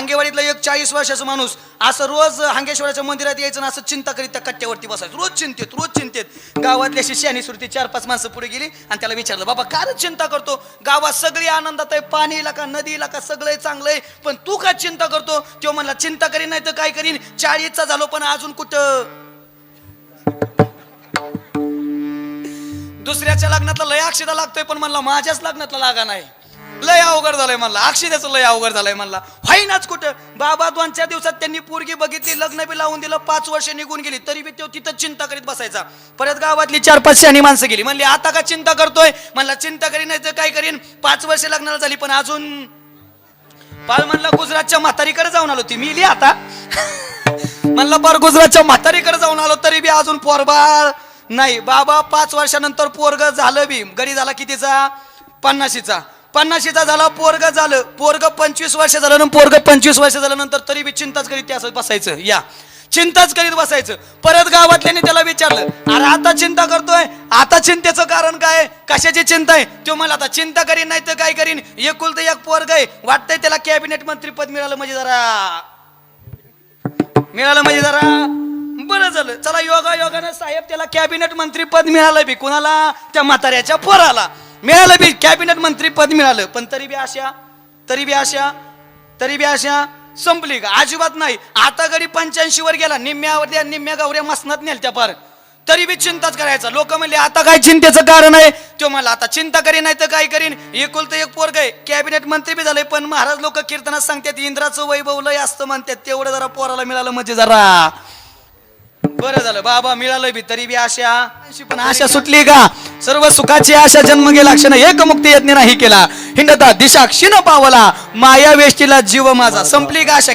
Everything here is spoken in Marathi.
हांगेवाडीतला एक चाळीस वर्षाचा माणूस असं रोज हांगेश्वराच्या मंदिरात यायचं असं चिंता करीत त्या कट्ट्यावरती बसायचं. रोज चिंतेत रोज चिंतेत. गावातल्या शिष्याने सुरती चार पाच माणसं पुढे गेली आणि त्याला विचारलं बाबा काय चिंता करतो? गावात सगळी आनंदात आहे पाणीला का नदीला का सगळं चांगलं आहे पण तू का चिंता करतो? तो म्हणला चिंता करीन नाही तर काय करीन? चाळीसचा झालो पण अजून कुठं? दुसऱ्याच्या लग्नातला लय अक्षिदा लागतोय पण म्हणला माझ्याच लग्नातला लागा नाही. लय अवघड झालंय म्हणला. अक्षिद्याचं लय अवघड झालंय म्हणला. व्हाईनाच कुठं? बाबा दोन चार दिवसात त्यांनी पोरगी बघितली लग्न बी लावून दिलं पाच वर्ष निघून गेली तरी बी तो तिथं चिंता करीत बसायचा. परत गावातली चार पाच आणि माणसं गेली. म्हणली आता का चिंता करतोय? म्हणला चिंता करीन नाही तर काय करीन? पाच वर्ष लग्नाला झाली पण अजून पाल म्हणला गुजरातच्या म्हातारीकडे जाऊन आलो. ती मी इली आता. म्हणलं बर गुजरातच्या म्हातारीकडे जाऊन आलो तरी बी अजून पोरबाळ नाही. बाबा पाच वर्षानंतर पोरग झालं बी. गडी झाला कितीचा? पन्नाशीचा. पन्नाशीचा झाला पोरग झालं. पोरग पंचवीस वर्ष झालं पोरग पंचवीस वर्ष झाल्यानंतर तरी बी चिंताच करीत ते असं बसायचं. या. चिंताच करीत बसायचं. परत गावातल्याने त्याला विचारलं अरे आता चिंता करतोय? आता चिंतेचं कारण काय कशाची चिंता आहे? तो मला आता चिंता करीन नाही तर काय करीन? एकुल तर एक पोरग आहे. वाटतंय त्याला कॅबिनेट मंत्री पद मिळालं म्हणजे जरा. मिळालं म्हणजे जरा. बरं झालं. चला योगा योगानं साहेब त्याला कॅबिनेट मंत्री पद मिळालं बी. कुणाला? त्या म्हाताऱ्याच्या पोराला. मिळालं बी. कॅबिनेट मंत्री पद मिळालं. पण तरी बी अशा तरी बी अशा तरी बी अशा संपली का? अजिबात नाही. आता गडी पंच्याऐंशी वर गेला. निम्म्यावर निम्म्या गावऱ्या मसनात नेल त्या पार. तरी बी चिंताच करायचा. लोक म्हणले आता काय चिंतेचं कारण आहे? तो म्हणला आता चिंता करीन नाही तर काय करीन? एकुलतं एक पोरग आहे. कॅबिनेट मंत्री बी झाले पण महाराज लोक कीर्तनात सांगतात इंद्राचं वैभव लय असतं म्हणतात. तेवढं जरा पोराला मिळालं म्हणजे जरा. बरं झालं. बाबा मिळालं बी. तरी बी आशा पण आशा सुटली का? सर्व सुखाची आशा जन्म गेला क्षण एक मुक्ती यज्ञ नाही केला. हिंडता दिशा क्षीण पावला. माया वेष्टीला जीव माझा. संपली का आशा